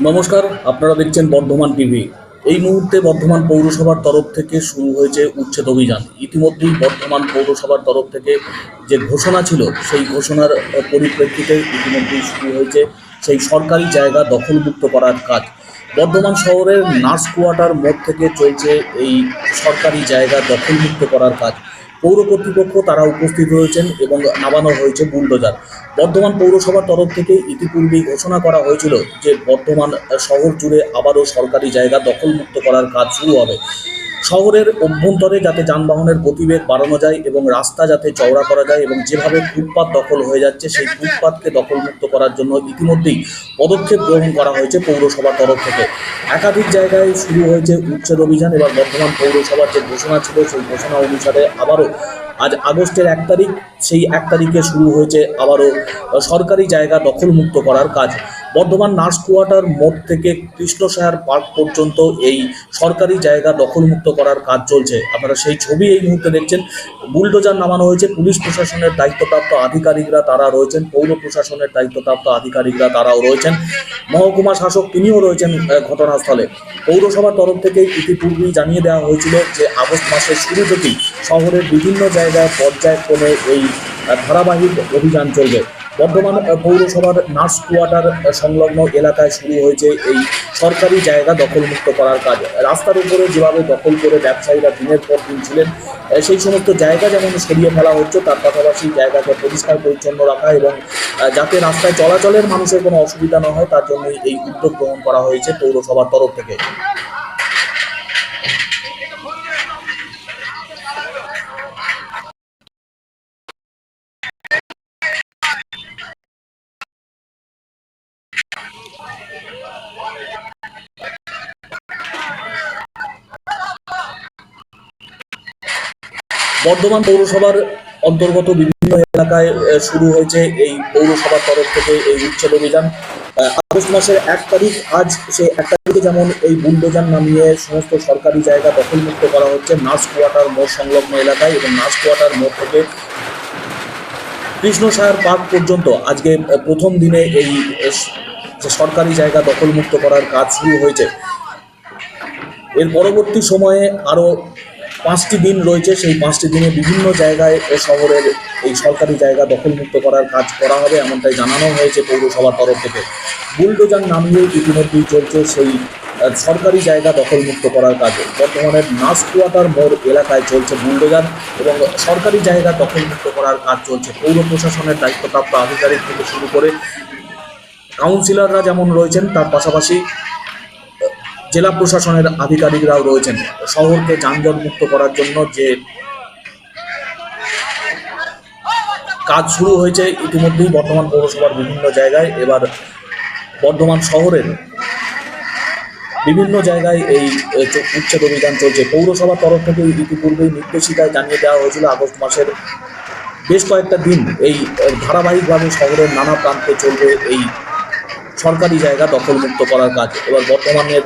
নমস্কার, আপনারা দেখছেন বর্ধমান টিভি। এই মুহূর্তে বর্ধমান পৌরসভার তরফ থেকে শুরু হয়েছে উচ্ছেদ অভিযান। ইতিমধ্যেই বর্ধমান পৌরসভার তরফ থেকে যে ঘোষণা ছিল, সেই ঘোষণার পরিপ্রেক্ষিতে ইতিমধ্যেই শুরু হয়েছে সেই সরকারি জায়গা দখলমুক্ত করার কাজ। বর্ধমান শহরের নার্স কোয়ার্টার মোড় থেকে চলছে এই সরকারি জায়গা দখলমুক্ত করার কাজ। পৌর কর্তৃপক্ষ তারা উপস্থিত হয়েছেন এবং নামানো হয়েছে বুলডোজার। বর্ধমান পৌরসভার তরফ থেকে ইতিপূর্বেই ঘোষণা করা হয়েছিল যে বর্ধমান শহর জুড়ে আবারও সরকারি জায়গা দখলমুক্ত করার কাজ শুরু হবে। শহরের অভ্যন্তরে যাতে যানবাহনের গতিবেগ বাড়ানো যায় এবং রাস্তা যাতে চওড়া করা যায় এবং যেভাবে ফুটপাত দখল হয়ে যাচ্ছে, সেই ফুটপাতকে দখলমুক্ত করার জন্য ইতিমধ্যেই পদক্ষেপ গ্রহণ করা হয়েছে পৌরসভার তরফ থেকে। একাধিক জায়গায় শুরু হয়েছে উচ্ছেদ অভিযান, এবার বর্ধমান পৌরসভার যে ঘোষণা ছিল, সেই ঘোষণা অনুসারে আবারও আজ আগস্টের এক তারিখ, সেই এক তারিখে শুরু হয়েছে আবারও সরকারি জায়গা দখলমুক্ত করার কাজ। বর্ধমান নার্স কোয়ার্টার মোড় থেকে কৃষ্ণসায়ার পার্ক পর্যন্ত এই সরকারি জায়গা দখলমুক্ত করার কাজ চলছে। আপনারা সেই ছবি এই মুহূর্তে দেখছেন। বুলডোজার নামানো হয়েছে। পুলিশ প্রশাসনের দায়িত্বপ্রাপ্ত আধিকারিকরা তারা রয়েছেন। পৌর প্রশাসনের দায়িত্বপ্রাপ্ত আধিকারিকরা তারাও রয়েছেন। মহকুমা শাসক তিনিও রয়েছেন ঘটনাস্থলে। পৌরসভার তরফ থেকে ইতিপূর্বেই জানিয়ে দেওয়া হয়েছিল যে আগস্ট মাসের শুরু থেকেই শহরের বিভিন্ন জায়গায় পর্যায়ক্রমে এই ধারাবাহিক অভিযান চলবে। বর্ধমান পৌরসভার নার্স কোয়ার্টার সংলগ্ন এলাকায় শুরু হয়েছে এই সরকারি জায়গা দখলমুক্ত করার কাজ। রাস্তার উপরে যেভাবে দখল করে ব্যবসায়ীরা দিনের পর দিন ছিলেন সেই সমস্ত জায়গা যেমন সরিয়ে ফেলা হচ্ছে, তার পাশাপাশি জায়গাকে পরিষ্কার পরিচ্ছন্ন রাখা এবং যাতে রাস্তায় চলাচলের মানুষের কোনো অসুবিধা না হয়, তার জন্য এই উদ্যোগ গ্রহণ করা হয়েছে পৌরসভার তরফ থেকে। বর্ধমান পৌরসভার অন্তর্গত বিভিন্ন এলাকায় শুরু হয়েছে এই পৌরসভার তরফ থেকে এই উচ্ছেদ অভিযান। আগস্ট মাসের এক তারিখ, আজ সে এক তারিখে যেমন এই বুলডোজার নামিয়ে সমস্ত সরকারি জায়গা দখলমুক্ত করা হচ্ছে নার্স কোয়ার্টার মোড় সংলগ্ন এলাকায় এবং নার্স কোয়ার্টার মোড় থেকে কৃষ্ণসায়ার পার্ক পর্যন্ত আজকে প্রথম দিনে এই সরকারি জায়গা দখলমুক্ত করার কাজ শুরু হয়েছে। এর পরবর্তী সময়ে আরও পাঁচটি দিন রয়েছে, সেই পাঁচটি দিনে বিভিন্ন জায়গায় শহরের এই সরকারি জায়গা দখলমুক্ত করার কাজ করা হবে এমনটাই জানানো হয়েছে পৌরসভার তরফ থেকে। বুলডোজার নামিয়ে ইতিমধ্যেই চলছে সেই সরকারি জায়গা দখলমুক্ত করার কাজ। বর্তমানের নার্স কোয়ার্টার মোড় এলাকায় চলছে বুলডোজার এবং সরকারি জায়গা দখলমুক্ত করার কাজ চলছে। পৌর প্রশাসনের দায়িত্বপ্রাপ্ত আধিকারিক থেকে শুরু করে কাউন্সিলররা যেমন রয়েছেন, তার পাশাপাশি জেলা প্রশাসনের আধিকারিকরাও রয়েছেন। শহরকে যানজট মুক্ত করার জন্য যে কাজ শুরু হয়েছে, ইতিমধ্যেই বর্ধমান পৌরসভার বিভিন্ন জায়গায়, এবার বর্ধমান শহরের বিভিন্ন জায়গায় এই উচ্ছেদ অভিযান চলছে। পৌরসভার তরফ থেকে ইতিপূর্বেই নির্দেশিকায় জানিয়ে দেওয়া হয়েছিল, আগস্ট মাসের বেশ কয়েকটা দিন এই ধারাবাহিকভাবে শহরের নানা প্রান্তে চলবে এই সরকারি জায়গা দখলমুক্ত করার কাজ। এবার বর্তমানের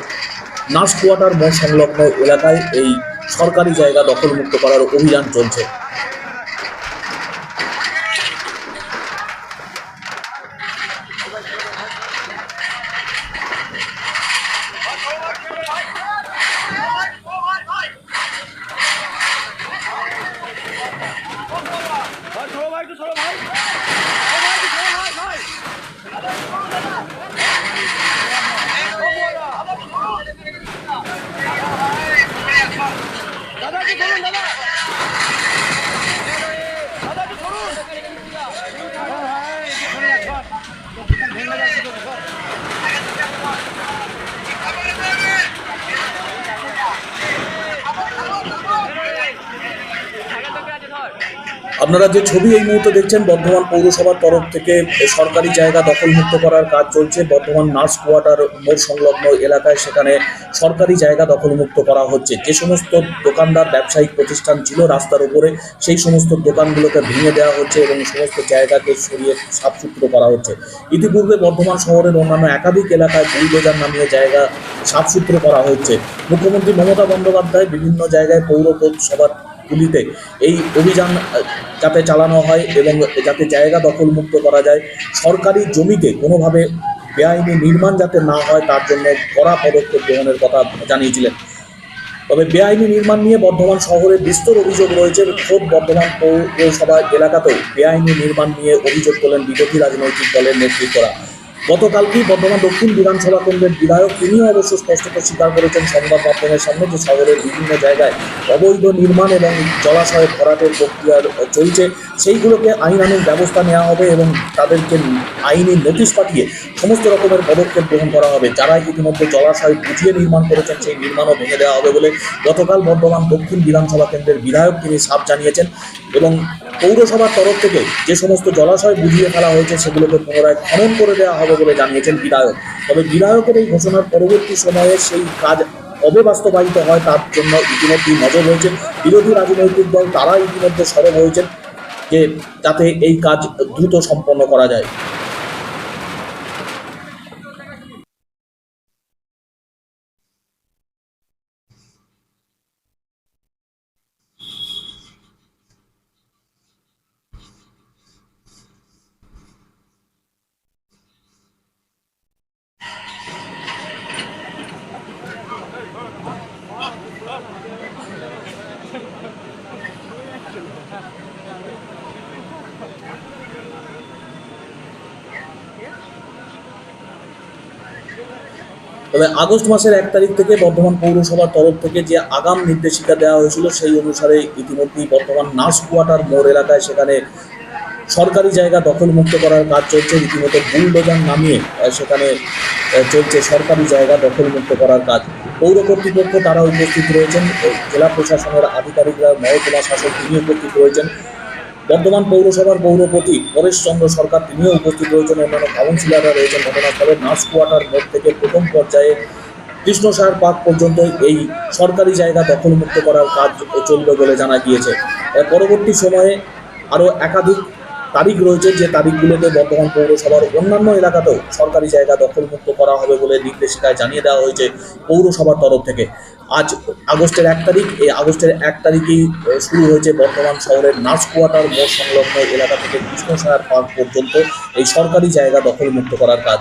নার্স কোয়ার্টার মোড় সংলগ্ন এলাকায় এই সরকারি জায়গা দখলমুক্ত করার অভিযান চলছে। Venga, va. আপনারা যে ছবি এই মুহূর্তে দেখছেন, বর্ধমান পৌরসভার তরফ থেকে সরকারি জায়গা দখলমুক্ত করার কাজ চলছে। বর্ধমান নার্স কোয়ার্টার মোড় সংলগ্ন এলাকায় সেখানে সরকারি জায়গা দখলমুক্ত করা হচ্ছে। যে সমস্ত দোকানদার, ব্যবসায়িক প্রতিষ্ঠান ছিল রাস্তার উপরে, সেই সমস্ত দোকানগুলোকে ভেঙে দেওয়া হচ্ছে এবং সমস্ত জায়গাকে সরিয়ে সাফসুতরো করা হচ্ছে। ইতিপূর্বে বর্ধমান শহরের অন্যান্য একাধিক এলাকায় বুলডোজার নামিয়ে জায়গা সাফসুতরো করা হচ্ছে। মুখ্যমন্ত্রী মমতা বন্দ্যোপাধ্যায় বিভিন্ন জায়গায় পৌর সভার গুলিতে। এই অভিযান যাতে চালানো হয় এবং যাতে জায়গা দখলমুক্ত করা যায়, সরকারি জমিতে কোনোভাবে বেআইনি নির্মাণ যাতে না হয়, তার জন্য কড়া পদক্ষেপ গ্রহণের কথা জানিয়েছিলেন। তবে বেআইনি নির্মাণ নিয়ে বর্ধমান শহরে বিস্তর অভিযোগ রয়েছে। খোদ বর্ধমান পৌরসভা এলাকাতেও বেআইনি নির্মাণ নিয়ে অভিযোগ তোলেন বিরোধী রাজনৈতিক দলের নেতৃত্বরা। গতকালকেই বর্ধমান দক্ষিণ বিধানসভা কেন্দ্রের বিধায়ক তিনিও অবশ্য স্পষ্টত স্বীকার করেছেন সংবাদ মাধ্যমের সামনে যে শহরের বিভিন্ন জায়গায় অবৈধ নির্মাণ এবং জলাশয় ভরাটের প্রক্রিয়া চলছে, সেইগুলোকে আইনানুগ ব্যবস্থা নেওয়া হবে এবং তাদেরকে আইনি নোটিশ পাঠিয়ে সমস্ত রকমের পদক্ষেপ গ্রহণ করা হবে। যারা ইতিমধ্যে জলাশয় বুঝিয়ে নির্মাণ করেছেন, সেই নির্মাণও ভেঙে দেওয়া হবে বলে গতকাল বর্ধমান দক্ষিণ বিধানসভা কেন্দ্রের বিধায়ক তিনি সাফ জানিয়েছেন এবং পৌরসভার তরফ থেকে যে সমস্ত জলাশয় বুঝিয়ে ফেলা হয়েছে, সেগুলোকে পুনরায় খনন করে দেওয়া হবে। বলে জানিয়েছেন বিধায়ক। তবে বিধায়কের এই ঘোষণার পরবর্তী সময়ে সেই কাজ কবে হয়, তার জন্য ইতিমধ্যেই নজর রয়েছে। বিরোধী রাজনৈতিক দল তারা ইতিমধ্যে সরব হয়েছেন যে, যাতে এই কাজ দ্রুত সম্পন্ন করা যায়। তবে আগস্ট মাসের এক তারিখ থেকে বর্ধমান পৌরসভার তরফ থেকে যে আগাম নির্দেশিকা দেওয়া হয়েছিল, সেই অনুসারে ইতিমধ্যেই বর্তমান নার্স কোয়ার্টার মোড় এলাকায় সেখানে সরকারি জায়গা দখলমুক্ত করার কাজ চলছে। রীতিমতো বুলডোজার নামিয়ে সেখানে চলছে সরকারি জায়গা দখলমুক্ত করার কাজ। পৌর কর্তৃপক্ষ তারা উপস্থিত রয়েছেন। জেলা প্রশাসনের আধিকারিকরা মহকুমা শাসক তিনি উপস্থিত রয়েছেন। বর্ধমান পৌরসভার পৌরপতি পরেশ চন্দ্র সরকার, তিনিও উপস্থিত রয়েছেন। অন্যান্য কাউন্সিলররা রয়েছেন। ঘটনাস্থলে নার্স কোয়ার্টার মোড় থেকে প্রথম পর্যায়ে কৃষ্ণসার পার্ক পর্যন্ত এই সরকারি জায়গা দখলমুক্ত করার কাজ চলবে বলে জানা গিয়েছে। পরবর্তী সময়ে আরও একাধিক তারিখ রয়েছে যে তারিখগুলোতে বর্ধমান পৌরসভার অন্যান্য এলাকাতেও সরকারি জায়গা দখলমুক্ত করা হবে বলে নির্দেশিকায় জানিয়ে দেওয়া হয়েছে পৌরসভার তরফ থেকে। আজ আগস্টের এক তারিখ, এই আগস্টের এক তারিখেই শুরু হয়েছে বর্তমান শহরের নার্স কোয়ার্টার মোড় সংলগ্ন এলাকা থেকে কৃষ্ণসায়ার পার্ক পর্যন্ত এই সরকারি জায়গা দখলমুক্ত করার কাজ।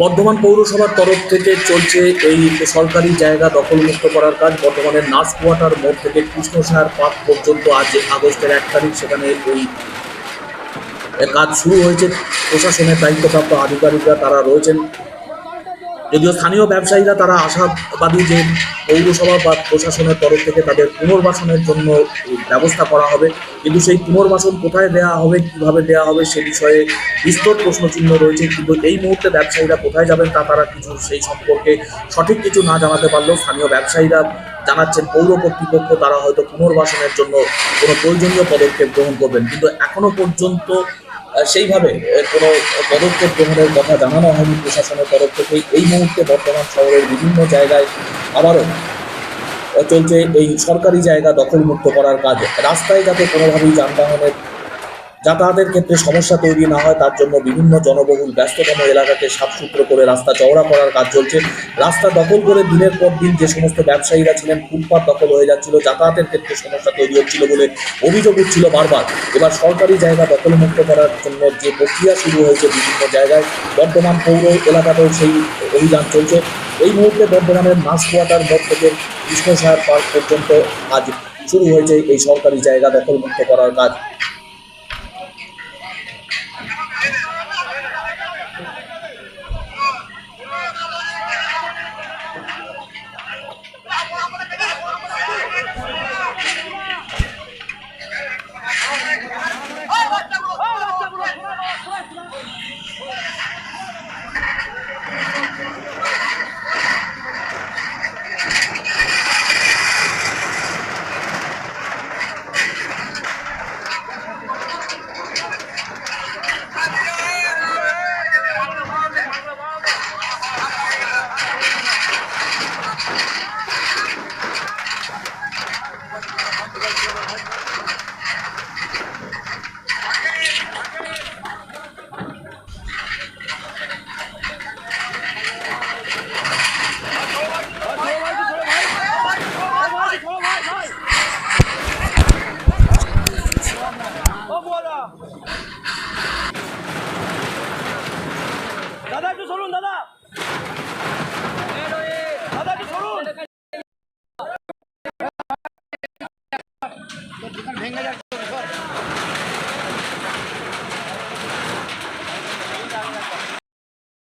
বর্ধমান পৌরসভার তরফ থেকে চলছে এই সরকারি জায়গা দখলমুক্ত করার কাজ। বর্ধমানের নার্স কোয়ার্টার মোড় থেকে কৃষ্ণসার পার্ক পর্যন্ত আজ আগস্টের এক তারিখ সেখানে ওই কাজ শুরু হয়েছে। প্রশাসনের দায়িত্বপ্রাপ্ত আধিকারিকরা তারা রয়েছেন। যদিও স্থানীয় ব্যবসায়ীরা তারা আশাবাদী যে পৌরসভা বা প্রশাসনের তরফ থেকে তাদের পুনর্বাসনের জন্য ব্যবস্থা করা হবে। কিন্তু সেই পুনর্বাসন কোথায় দেওয়া হবে, কীভাবে দেওয়া হবে সে বিষয়ে বিস্তর প্রশ্নচিহ্ন রয়েছে। কিন্তু এই মুহূর্তে ব্যবসায়ীরা কোথায় যাবেন তা তারা কিছু সেই সম্পর্কে সঠিক কিছু না জানাতে পারলেও স্থানীয় ব্যবসায়ীরা জানাচ্ছেন, পৌর কর্তৃপক্ষ তারা হয়তো পুনর্বাসনের জন্য কোনো প্রয়োজনীয় পদক্ষেপ গ্রহণ করবেন। কিন্তু এখনও পর্যন্ত সেইভাবে কোনো পদক্ষেপ গ্রহণের কথা জানানো হয়নি প্রশাসনের তরফ থেকে। এই মুহূর্তে বর্তমান শহরের বিভিন্ন জায়গায় আবারও চলছে এই সরকারি জায়গা দখলমুক্ত করার কাজ। রাস্তায় যাতে কোনোভাবেই যানবাহনের যাতায়াতের ক্ষেত্রে সমস্যা তৈরি না হয়, তার জন্য বিভিন্ন জনবহুল, ব্যস্ততম এলাকাকে সাফসুত্র করে রাস্তা চওড়া করার কাজ চলছে। রাস্তা দখল করে দিনের পর দিন যে সমস্ত ব্যবসায়ীরা ছিলেন, ফুটপাত দখল হয়ে যাচ্ছিল, যাতায়াতের ক্ষেত্রে সমস্যা তৈরি হচ্ছিল বলে অভিযোগ উঠছিল বারবার। এবার সরকারি জায়গা দখলমুক্ত করার জন্য যে প্রক্রিয়া শুরু হয়েছে বিভিন্ন জায়গায়, বর্ধমান পৌর এলাকাতেও সেই অভিযান চলছে। এই মুহূর্তে বর্ধমানের মাস কোয়ার্টার মোড় থেকে কৃষ্ণসাহার পার্ক পর্যন্ত আজ শুরু হয়েছে এই সরকারি জায়গা দখলমুক্ত করার কাজ।